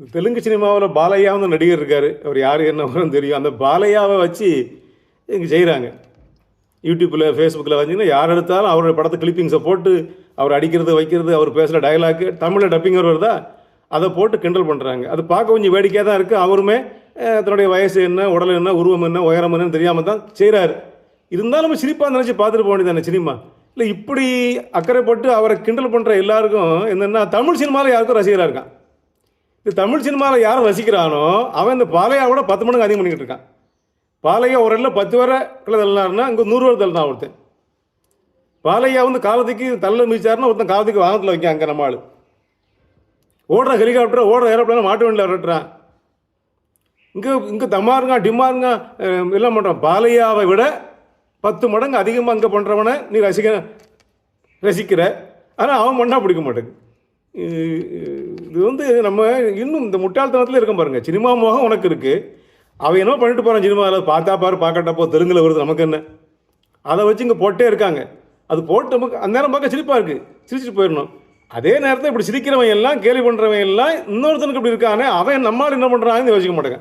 தெலுங்கு சினிமாவில் பாலையாவும் நடிகர் இருக்கார் அவர் யார் என்னவரும் தெரியும். அந்த பாலையாவை வச்சு இங்கே செய்கிறாங்க யூடியூப்பில் ஃபேஸ்புக்கில் வந்தீங்கன்னா யார் எடுத்தாலும் அவரோட படத்தை கிளிப்பிங்ஸை போட்டு அவர் அடிக்கிறது வைக்கிறது அவர் பேசுகிற டயலாக்கு தமிழில் டப்பிங் வருதா அதை போட்டு கிண்டல் பண்ணுறாங்க அது பார்க்க கொஞ்சம் வேடிக்கையாக தான் இருக்குது அவருமே தன்னுடைய வயசு என்ன உடல் என்ன உருவம் என்ன உயரம் என்னன்னு தெரியாமல் தான் செய்கிறாரு இருந்தாலும் நம்ம சிரிப்பாக நினச்சி பார்த்துட்டு போக வேண்டியதானே சினிமா? இல்லை இப்படி அக்கறைப்பட்டு அவரை கிண்டல் பண்ணுற எல்லாருக்கும் என்னென்னா தமிழ் சினிமாவில் யாருக்கும் ரசிகராக இருக்கான். இது தமிழ் சினிமாவில் யார் ரசிக்கிறானோ அவன் இந்த பாலையாவோட பத்து மடங்கு அதிகம் பண்ணிக்கிட்டு இருக்கான். பாலையா ஒரு இடத்துல பத்து வரை தள்ளினாருன்னா இங்கே நூறு வரை தள்ளினா ஒருத்தன். பாலையா வந்து காலத்துக்கு தள்ள மிதிச்சாருன்னா ஒருத்தன் காலத்துக்கு வாகனத்தில் வைக்க அங்கே நம்ம ஆள். ஓடுற ஹெலிகாப்டர் ஓடுற ஏரோப்ளேன் மாட்டு வண்டியில் விரட்டுறான். இங்கே இங்கே தமாருங்க டிமாருங்க எல்லாம் பண்ணுறான் பாலையாவை விட பத்து மடங்கு அதிகமாக இங்கே பண்ணுறவனை நீ ரசிக்க ரசிக்கிற. ஆனால் அவன் பண்ணா பிடிக்க மாட்டேங்குது. இது- வந்து நம்ம இன்னும் இந்த முட்டாள்தனத்தில் இருக்க பாருங்கள் சினிமா மோகம் உனக்கு இருக்குது அவன் என்ன பண்ணிட்டு போகிறான் சினிமாவில் பார்த்தா பாரு பார்க்கட்டப்போ தெலுங்கில் வருது நமக்கு என்ன? அதை வச்சு இங்கே போட்டே இருக்காங்க. அது போட்டு நமக்கு அந்த நேரம் பார்க்க சிரிப்பாக இருக்குது சிரிச்சிட்டு போயிடணும். அதே நேரத்தில் இப்படி சிரிக்கிறவன் எல்லாம் கேலி பண்ணுறவன் எல்லாம் இன்னொருத்தனுக்கு இப்படி இருக்கானே அவன் நம்மால் என்ன பண்ணுறாங்கன்னு யோசிக்க மாட்டேங்க.